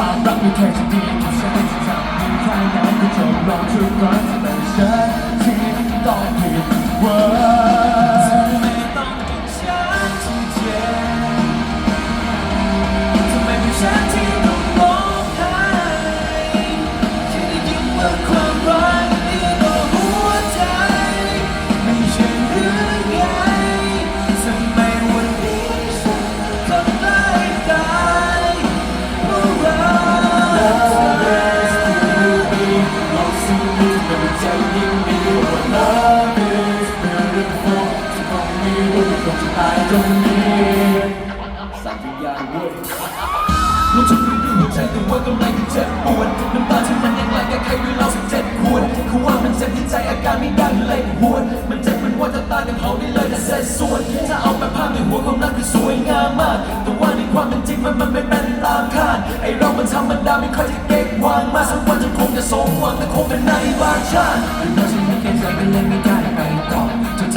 ความรักไม่เคยจะดีที่ฉันจะทำมีใครแล้วก็จบลงทุกครั้งแต่ฉันที่ต้องผิดหวัง ตรงนี้สัญญาเว้ยรู้ทุกเรื่องด้วยหัวใจแต่ว่ากำลังเจ็บปวดน้ำตาที่มันยังไหลกับใครด้วยเราสิบเจ็ดขวดคือว่ามันเจ็บที่ใจอาการไม่ได้เลยหวนมันเจ็บเหมันว่าจะตายกันเผาได้เลยแต่เสียส่วนถ้าเอาแบบภาพในหัวความรักคือสวยงามมาก แต่ว่าในความเป็นจริงมันมันไม่เป็นตามคาดไอเรามันธรรมดาไม่ค่อยจะเก็บวางมาสักวันจะคงจะสมหวังแต่คงเป็นในบางชาติเป็นเพราะฉันไม่เก็บใจกันเลยไม่ได้ไปต่อ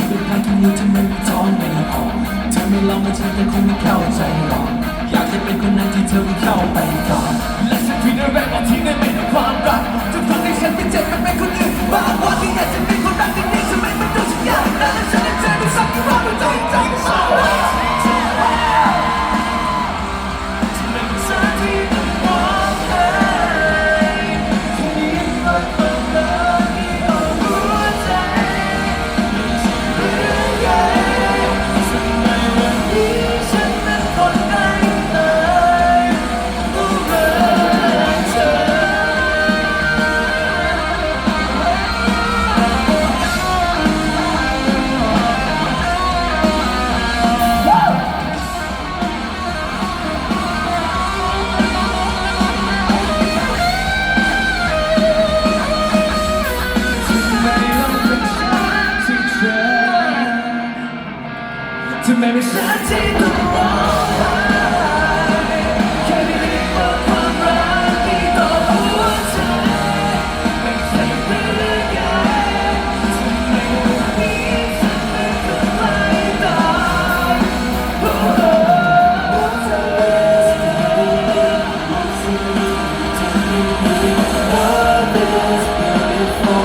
จนที่เป็นพลาดที่นิ้วทำไมไม่ถอนไม่ออกเธอไม่ลองมาเธอก็คงไม่เข้าใจหรอกอยากจะเป็นคนนั้นที่เธอไม่เข้าไปก่อน ที่ไม่มีฉันที่ต้องรอแค่ได้ยินว่าความรักมีต่อหัวใจไม่ใช่เรื่องใหญ่ทำไมวันนี้ฉันไม่เคยไปต่อเพราะว่าเธอจะไม่มี Love is beautiful